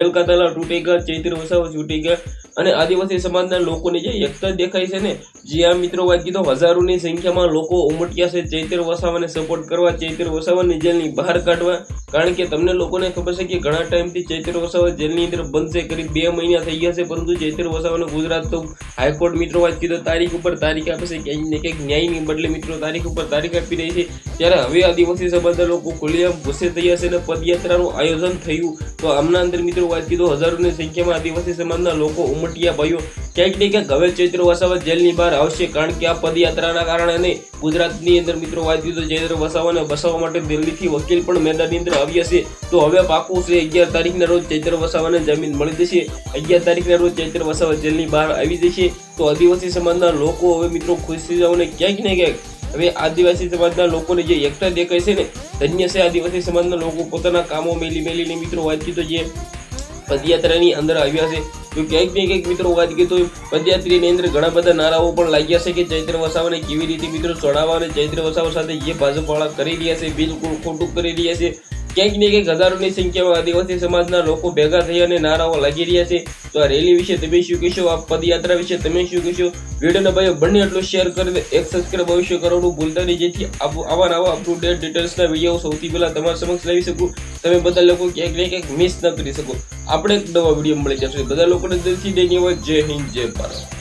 કલકત્તાના ગયા ચૈત્ર વસાવા ગયા અને આદિવાસી સમાજના લોકોની જે એકતા દેખાય છે ને, જે આ મિત્રો વાત કીધો, હજારોની સંખ્યામાં લોકો ઉમટ્યા છે ચૈત્ર વસાવાને સપોર્ટ કરવા, ચૈત્ર વસાવાને જેલની બહાર કાઢવા. કારણ કે તમને લોકોને ખબર છે કે ઘણા ટાઈમથી ચૈત્ર વસાવા જેલની અંદર બંધ છે કરીબ બે મહિના થઈ ગયા છે, પરંતુ ચૈત્ર વસાવાને ગુજરાત તો હાઈકોર્ટ મિત્રો વાત કીધો તારીખ ઉપર તારીખ આપે છે ક્યાંક ને ક્યાંક ન્યાયની બદલે મિત્રો તારીખ ઉપર તારીખ આપી રહી છે. ત્યારે હવે આદિવાસી સમાજના લોકો ખુલ્લેઆમ ગુસ્સે થયા છે અને પદયાત્રાનું આયોજન થયું. તો આમના અંદર મિત્રો વાત કીધો હજારોની સંખ્યામાં આદિવાસી સમાજના લોકો ઉમટ્યા ભાઈઓ. ક્યાંક ને ક્યાંક હવે ચૈત્ર વસાવા જેલની બહાર આવશે, કારણ કે આ પદયાત્રાના કારણે ગુજરાતની અંદર મિત્રો વાત તો ચૈત્ર વસાવાને બસાવવા માટે દિલ્હીથી વકીલ પણ મેદાનની અંદર આવ્યા છે. તો હવે પાકું છે અગિયાર તારીખના રોજ ચૈત્ર વસાવાને જમીન મળી જશે. અગિયાર તારીખના રોજ ચૈત્ર વસાવા જેલની બહાર આવી જશે. તો આદિવાસી સમાજના લોકો હવે મિત્રો ખુશ થઈ જાવ અને ક્યાંક ને ક્યાંક હવે આદિવાસી સમાજના લોકોને જે એકતા દેખાય છે ને, ધન્ય છે આદિવાસી સમાજના લોકો પોતાના કામો મેલી મેલીને મિત્રો વાત તો જે પદયાત્રાની અંદર આવ્યા છે. ક્યાંક ને ક્યાંક મિત્રો વાત કરીએ તો પદયાત્રીની અંદર ઘણા બધા નારાઓ પણ લાગ્યા છે કે ચૈત્ર વસાવાને કેવી રીતે મિત્રો ચડાવવા અને ચૈત્ર વસાવા સાથે જે ભાજપવાળા કરી રહ્યા છે, બિલકુલ ખોટું કરી રહ્યા છે. ક્યાંક ને ક્યાંક હજારોની સંખ્યામાં આદિવાસી સમાજના લોકો ભેગા થઈ અને નારાઓ લાગી રહ્યા છે. તો આ રેલી વિશે તમે શું કહેશો? આ પદયાત્રા વિશે તમે શું કહેશો? વિડીયોને ભાઈઓ બંને એટલું શેર કરી એક સબસ્ક્રાઈબ અવશ્ય કરવાનું ભૂલતા નહીં. જેથી આવા નવા અપ ટુ ડેટ ડિટેલ્સના વીડિયો સૌથી પહેલાં તમારા સમક્ષ લાવી શકું. તમે બધા લોકો ક્યાંક ને ક્યાંક મિસ ન કરી શકો. આપણે એક નવા વીડિયો મળી જશે. બધા લોકોને દિલથી ધન્યવાદ. જય હિન્દ, જય ભારત.